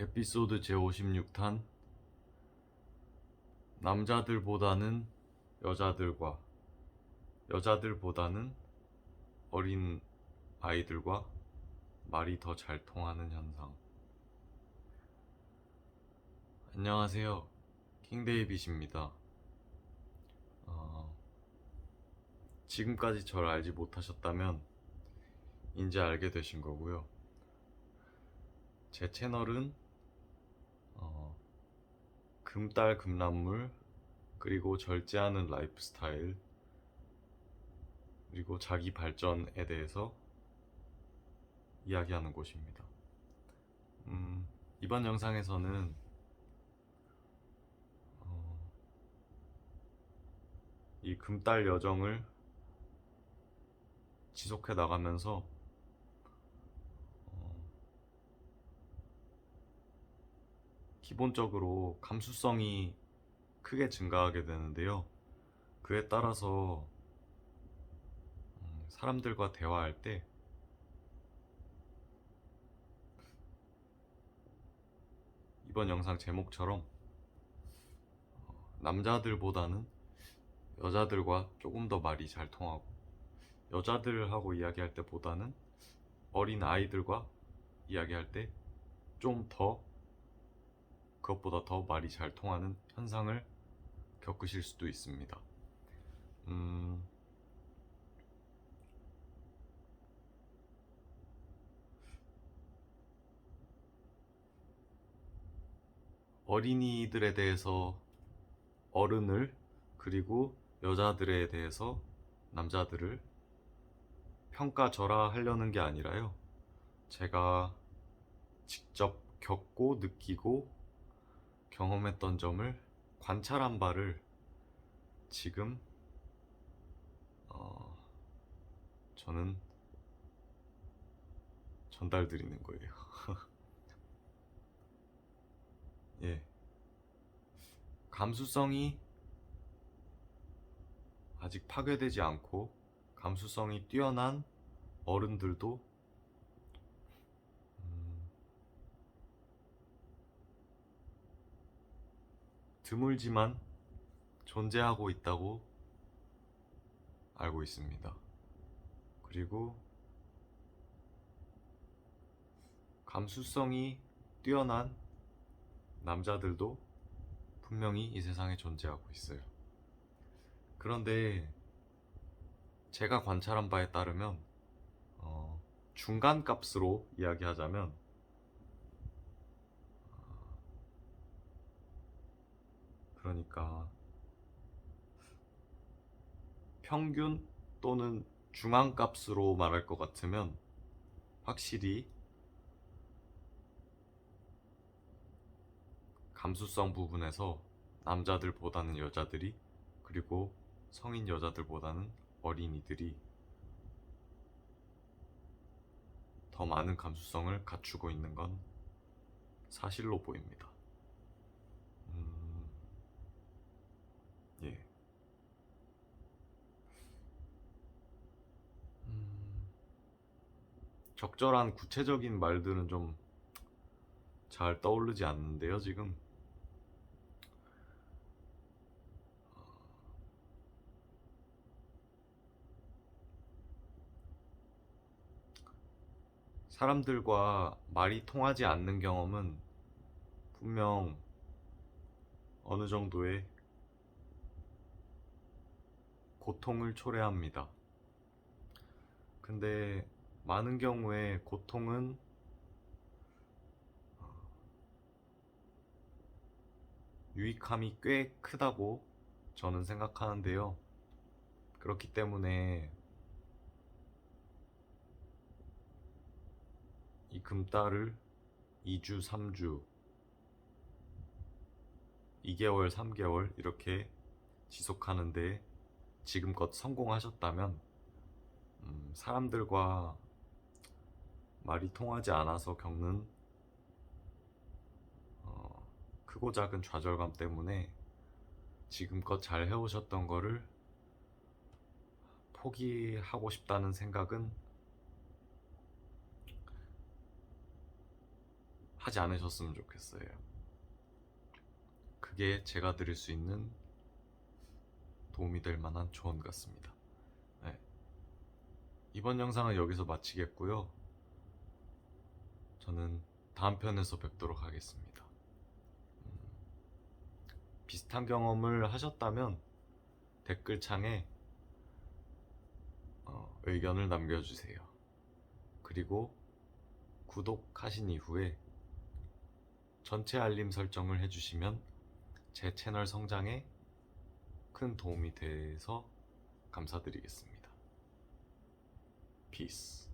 에피소드 제56탄 남자들보다는 여자들과 여자들보다는 어린 아이들과 말이 더 잘 통하는 현상. 안녕하세요. 킹데이빗입니다. 어, 지금까지 저를 알지 못하셨다면 이제 알게 되신 거고요. 제 채널은 어, 금딸 금란물 그리고 절제하는 라이프 스타일 그리고 자기 발전에 대해서 이야기하는 곳입니다. 음, 이번 영상에서는 어, 이 금딸 여정을 지속해 나가면서 기본적으로 감수성이 크게 증가하게 되는데요. 그에 따라서 음, 사람들과 대화할 때 이번 영상 제목처럼 어, 남자들보다는 여자들과 조금 더 말이 잘 통하고 여자들하고 이야기할 때보다는 어린 아이들과 이야기할 때 좀더 그것보다 더 말이 잘 통하는 현상을 겪으실 수도 있습니다. 음, 어린이들에 대해서 어른을 그리고 여자들에 대해서 남자들을 평가절하 하려는 게 아니라요. 제가 직접 겪고 느끼고 경험했던 점을 관찰한 바를 지금 어, 저는 전달 드리는 거예요. 예. 감수성이 아직 파괴되지 않고 감수성이 뛰어난 어른들도 드물지만 존재하고 있다고 알고 있습니다. 그리고 감수성이 뛰어난 남자들도 분명히 이 세상에 존재하고 있어요. 그런데 제가 관찰한 바에 따르면 어, 중간 값으로 이야기하자면 그러니까 평균 또는 중앙 값으로 말할 것 같으면 확실히 감수성 부분에서 남자들보다는 여자들이 그리고 성인 여자들보다는 어린이들이 더 많은 감수성을 갖추고 있는 건 사실로 보입니다. 적절한 구체적인 말들은 좀 잘 떠오르지 않는데요, 지금. 사람들과 말이 통하지 않는 경험은 분명 어느 정도의 고통을 초래합니다. 근데 많은 경우에 고통은 유익함이 꽤 크다고 저는 생각하는데요. 그렇기 때문에 이 금달을 2주, 3주, 2개월, 3개월 이렇게 지속하는데 지금껏 성공하셨다면 음, 사람들과 말이 통하지 않아서 겪는 어, 크고 작은 좌절감 때문에 지금껏 잘 해오셨던 거를 포기하고 싶다는 생각은 하지 않으셨으면 좋겠어요. 그게 제가 드릴 수 있는 도움이 될 만한 조언 같습니다. 네. 이번 영상은 여기서 마치겠고요. 저는 다음 편에서 뵙도록 하겠습니다. 음, 비슷한 경험을 하셨다면 댓글창에 어, 의견을 남겨주세요. 그리고 구독하신 이후에 전체 알림 설정을 해주시면 제 채널 성장에 큰 도움이 돼서 감사드리겠습니다. 피스.